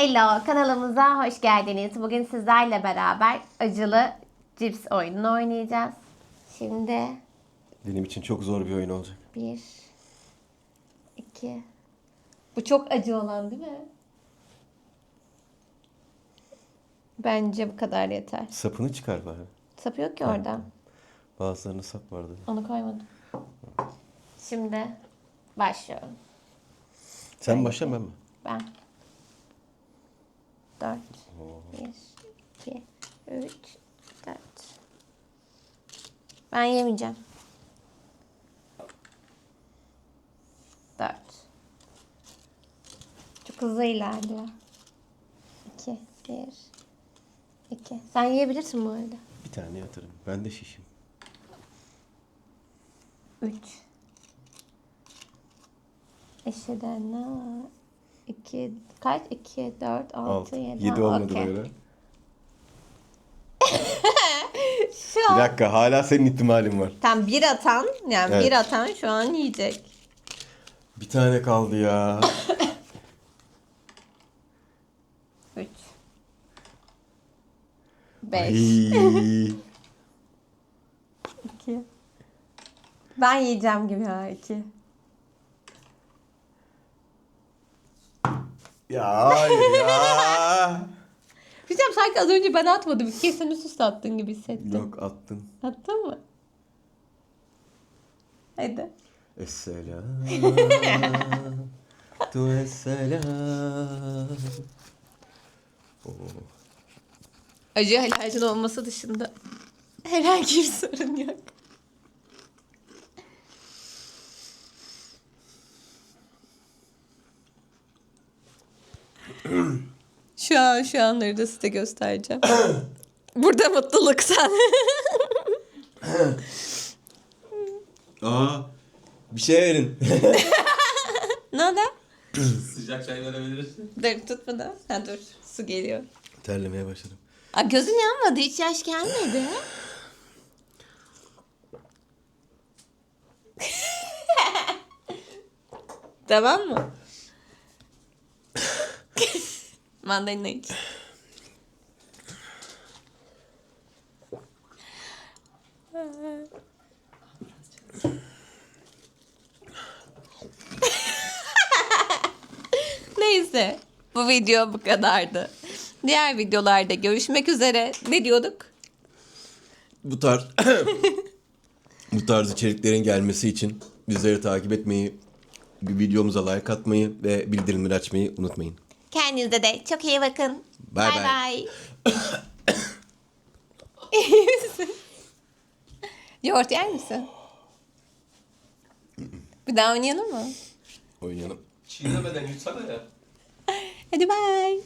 Hello kanalımıza hoş geldiniz. Bugün sizlerle beraber acılı cips oyununu oynayacağız. Şimdi Benim için çok zor bir oyun olacak. bir, iki. Bu çok acı olan değil mi? Bence bu kadar yeter. Sapını çıkar bari. Sap yok ki orada. Bazılarında sap vardı. Onu koymadım. Şimdi başlıyorum. Sen başla ben mi? Ben. 4 1 2 3 4 Ben yemeyeceğim. 4 Çok hızlı ilerliyor. 2 1 2 Sen yiyebilirsin bu arada. Bir tane atarım. Ben de şişim. 3 Eşedenler 2 kaç? 2 4 6 7. 7 olmadı okay. böyle. şu an... Bir dakika hala senin ihtimalin var. Tam bir atan yani evet. bir atan şu an yiyecek. Bir tane kaldı ya. Üç. Beş. İki. Ben yiyeceğim gibi ha iki. Ya hayır ya. Hocam sanki az önce ben atmadım. Sen üst üste attın gibi hissettim. Yok attın. Attın mı? Hadi. Esselam. tu esselam. Oo. Acı alerjin olması dışında herhangi bir sorun yok. Şu an şu anları da size göstereceğim. Burada mutluluk sen. Aa, bir şey verin. ne oldu? Sıcak çay verebiliriz. Dur tut bunu. Ha dur su geliyor. Terlemeye başladım. Aa, gözün yanmadı hiç yaş gelmedi. tamam mı? Mandalina iç. Neyse. Bu video bu kadardı. Diğer videolarda görüşmek üzere. Ne diyorduk? Bu tarz bu tarz içeriklerin gelmesi için bizleri takip etmeyi, bir videomuza like atmayı ve bildirimleri açmayı unutmayın. Kendinize de çok iyi bakın. Bay Bay bay. İyi misin? Yoğurt yer misin? Bir daha oynayalım mı? Oynayalım. Çiğnemeden yutsana ya. Hadi bay.